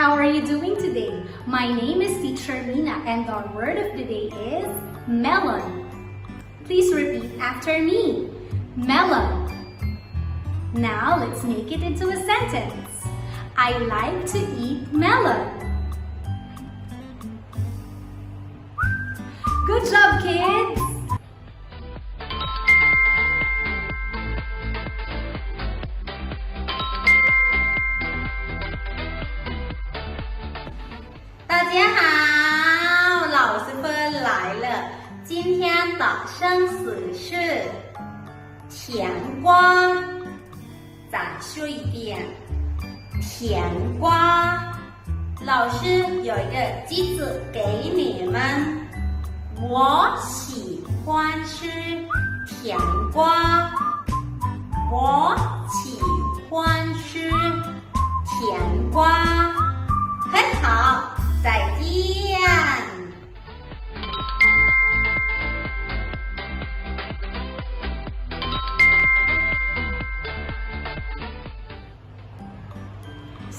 How are you doing today? My name is Teacher Mina and our word of the day is melon. Please repeat after me. Melon. Now let's make it into a sentence. I like to eat melon. 大家好，老师们来了。今天的生词是甜瓜，再说一遍，甜瓜。老师有一个句子给你们，我喜欢吃甜瓜，我喜欢吃甜瓜。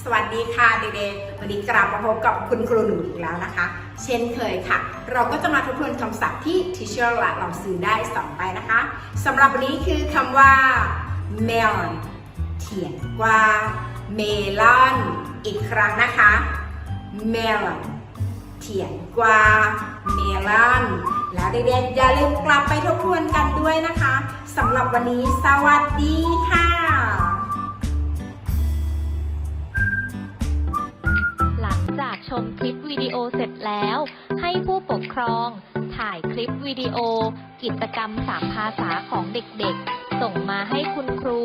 สวัสดีค่ะเด็กๆ วันนี้กลับมาพบกับคุณครูหนูอีกแล้วนะคะ เช่นเคยค่ะ เราก็จะมาทบทวนคำศัพท์ที่ Teacher และเราซื้อได้สองไปนะคะสำหรับวันนี้คือคำว่า melon เถียนกว่า melon อีกครั้งนะคะ melon เถียนกว่า melon แล้วเด็กๆอย่าลืมกลับไปทบทวนกันด้วยนะคะสำหรับวันนี้สวัสดีค่ะ มคลิปวิดีโอเสร็จแล้ว ให้ผู้ปกครอง ถ่ายคลิปวิดีโอ กิจกรรมสามภาษาของเด็กๆ ส่งมาให้คุณครู